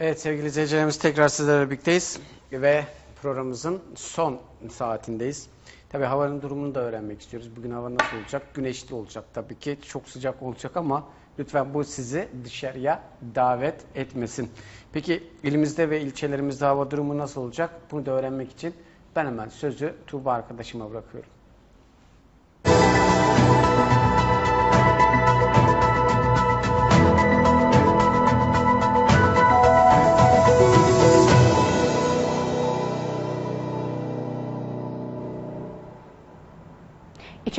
Evet sevgili izleyicilerimiz tekrar sizlerle birlikteyiz ve programımızın son saatindeyiz. Tabi havanın durumunu da öğrenmek istiyoruz. Bugün hava nasıl olacak? Güneşli olacak tabii ki. Çok sıcak olacak ama lütfen bu sizi dışarıya davet etmesin. Peki ilimizde ve ilçelerimizde hava durumu nasıl olacak? Bunu da öğrenmek için ben hemen sözü Tuğba arkadaşıma bırakıyorum.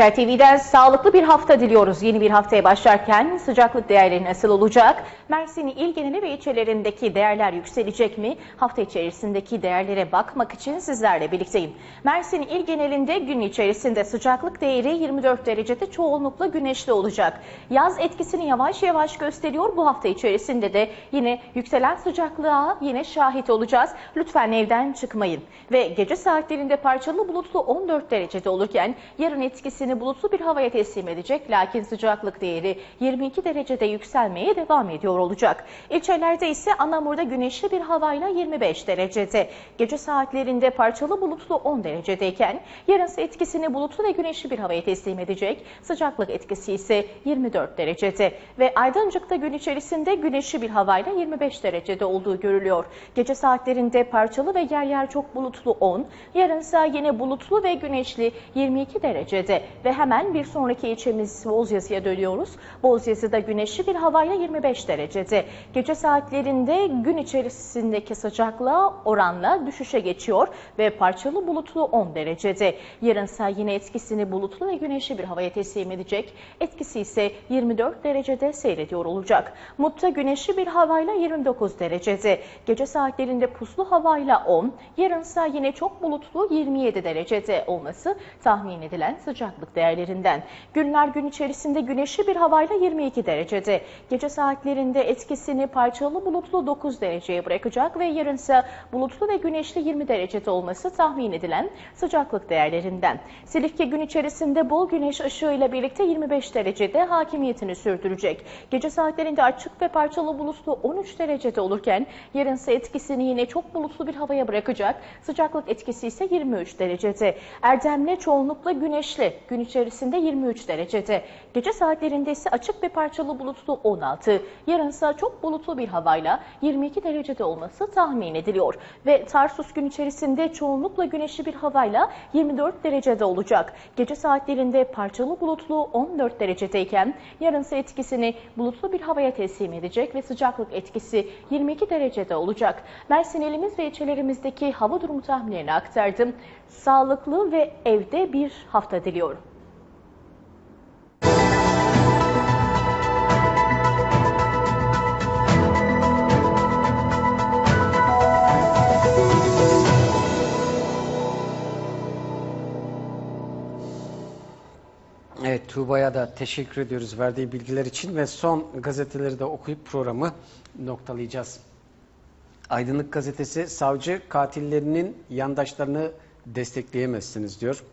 İçer TV'den sağlıklı bir hafta diliyoruz. Yeni bir haftaya başlarken sıcaklık değerleri nasıl olacak? Mersin il geneli ve ilçelerindeki değerler yükselecek mi? Hafta içerisindeki değerlere bakmak için sizlerle birlikteyim. Mersin il genelinde gün içerisinde sıcaklık değeri 24 derecede çoğunlukla güneşli olacak. Yaz etkisini yavaş yavaş gösteriyor. Bu hafta içerisinde de yine yükselen sıcaklığa yine şahit olacağız. Lütfen evden çıkmayın. Ve gece saatlerinde parçalı bulutlu 14 derecede olurken yarın etkisi etkisini bulutlu bir havaya teslim edecek. Lakin sıcaklık değeri 22 derecede yükselmeye devam ediyor olacak. İlçelerde ise Anamur'da güneşli bir havayla 25 derecede. Gece saatlerinde parçalı bulutlu 10 derecedeyken yarınsı etkisini bulutlu ve güneşli bir havaya teslim edecek. Sıcaklık etkisi ise 24 derecede. Ve Aydıncık'ta gün içerisinde güneşli bir havayla 25 derecede olduğu görülüyor. Gece saatlerinde parçalı ve yer yer çok bulutlu 10, yarınsa yine bulutlu ve güneşli 22 derecede ve hemen bir sonraki ilçemiz Bozyazı'ya dönüyoruz. Bozyazı'da güneşli bir havayla 25 derecede. Gece saatlerinde gün içerisindeki sıcaklığa oranla düşüşe geçiyor ve parçalı bulutlu 10 derecede. Yarınsa yine etkisini bulutlu ve güneşli bir havaya teslim edecek. Etkisi ise 24 derecede seyrediyor olacak. Mut'ta güneşli bir havayla 29 derecede. Gece saatlerinde puslu havayla 10, yarınsa yine çok bulutlu 27 derecede olması tahmin edilen sıcak sıcaklık değerlerinden. Günler gün içerisinde güneşli bir havayla 22 derecede. Gece saatlerinde etkisini parçalı bulutlu 9 dereceye bırakacak ve yarınsa bulutlu ve güneşli 20 derecede olması tahmin edilen sıcaklık değerlerinden. Silifke gün içerisinde bol güneş ışığıyla birlikte 25 derecede hakimiyetini sürdürecek. Gece saatlerinde açık ve parçalı bulutlu 13 derecede olurken yarınsa etkisini yine çok bulutlu bir havaya bırakacak. Sıcaklık etkisi ise 23 derecede. Erdemli çoğunlukla güneşli gün içerisinde 23 derecede. Gece saatlerinde ise açık ve parçalı bulutlu 16. Yarınsa çok bulutlu bir havayla 22 derecede olması tahmin ediliyor. Ve Tarsus gün içerisinde çoğunlukla güneşli bir havayla 24 derecede olacak. Gece saatlerinde parçalı bulutlu 14 derecedeyken yarınsa etkisini bulutlu bir havaya teslim edecek ve sıcaklık etkisi 22 derecede olacak. Mersin ilimiz ve ilçelerimizdeki hava durumu tahminlerini aktardım. Sağlıklı ve evde bir hafta diliyorum. Tuğba'ya da teşekkür ediyoruz verdiği bilgiler için ve son gazeteleri de okuyup programı noktalayacağız. Aydınlık gazetesi savcı katillerinin yandaşlarını destekleyemezsiniz diyor.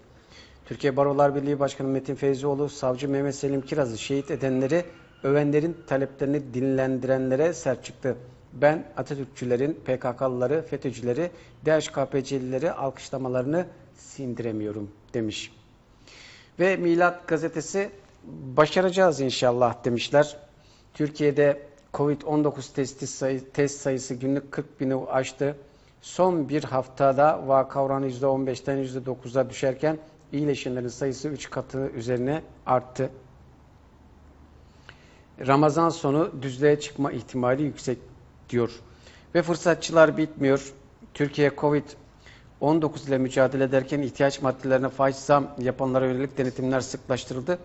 Türkiye Barolar Birliği Başkanı Metin Feyzioğlu savcı Mehmet Selim Kiraz'ı şehit edenleri övenlerin taleplerini dinlendirenlere sert çıktı. Ben Atatürkçülerin, PKK'lıları, FETÖ'cüleri, DHKPC'lileri alkışlamalarını sindiremiyorum demiş. Ve Milat gazetesi başaracağız inşallah demişler. Türkiye'de Covid-19 testi sayı, test sayısı günlük 40 bini aştı. Son bir haftada vaka oranı %15'ten %9'a düşerken iyileşenlerin sayısı 3 katı üzerine arttı. Ramazan sonu düzlüğe çıkma ihtimali yüksek diyor. Ve fırsatçılar bitmiyor. Türkiye Covid 19 ile mücadele ederken ihtiyaç maddelerine faiz zam yapanlara yönelik denetimler sıklaştırıldı.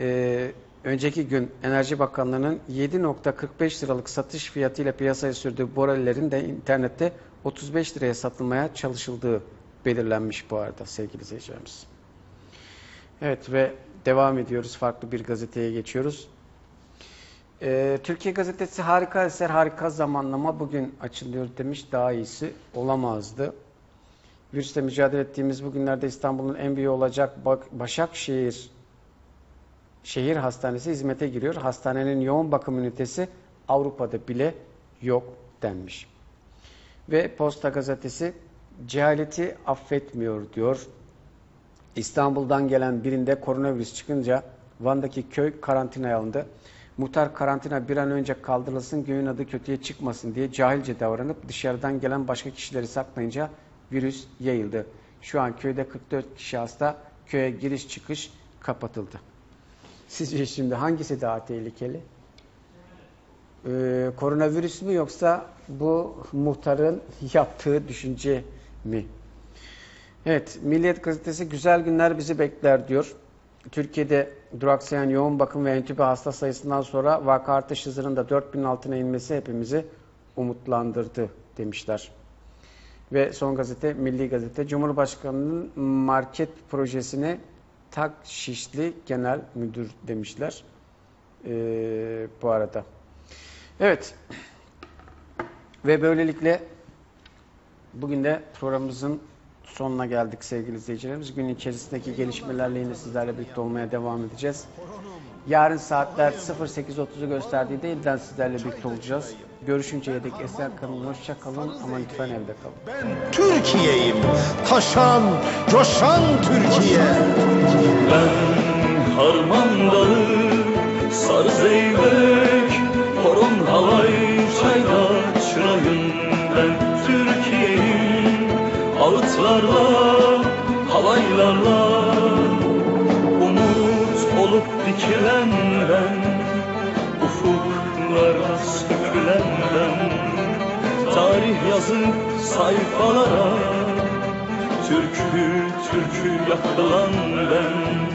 Ee, önceki gün Enerji Bakanlığı'nın 7.45 liralık satış fiyatıyla piyasaya sürdüğü borellerin de internette 35 liraya satılmaya çalışıldığı belirlenmiş bu arada sevgili izleyicilerimiz. Evet ve devam ediyoruz. Farklı bir gazeteye geçiyoruz. Ee, Türkiye Gazetesi harika eser, harika zamanlama bugün açılıyor demiş. Daha iyisi olamazdı. Virüsle mücadele ettiğimiz bu günlerde İstanbul'un en büyüğü olacak Başakşehir Şehir Hastanesi hizmete giriyor. Hastanenin yoğun bakım ünitesi Avrupa'da bile yok denmiş. Ve Posta Gazetesi cehaleti affetmiyor diyor. İstanbul'dan gelen birinde koronavirüs çıkınca Van'daki köy karantinaya alındı. Muhtar karantina bir an önce kaldırılsın, köyün adı kötüye çıkmasın diye cahilce davranıp dışarıdan gelen başka kişileri saklayınca virüs yayıldı. Şu an köyde 44 kişi hasta, köye giriş çıkış kapatıldı. Sizce şimdi hangisi daha tehlikeli? Ee, koronavirüs mü yoksa bu muhtarın yaptığı düşünce mi? Evet, Milliyet Gazetesi güzel günler bizi bekler diyor. Türkiye'de duraksayan yoğun bakım ve entübe hasta sayısından sonra vaka artış hızının da 4000'in altına inmesi hepimizi umutlandırdı demişler. Ve son gazete Milli Gazete Cumhurbaşkanı'nın market projesine Tak Şişli Genel Müdür demişler. Ee, bu arada. Evet. Ve böylelikle bugün de programımızın sonuna geldik sevgili izleyicilerimiz. Gün içerisindeki gelişmelerle yine sizlerle birlikte olmaya devam edeceğiz. Yarın saatler 08.30'u gösterdiği değilden sizlerle birlikte olacağız. Görüşünceye dek esen kalın, hoşça kalın ama lütfen evde kalın. Ben Türkiye'yim. Taşan, coşan Türkiye. Ben harman dağı, sarı zeybek, horon halay, çayda çırayım ben Türkiye'yim. Ağıtlarla, halaylarla, umut olup dikilen ben, yazıp sayfalara, Türkü türkü yakılan ben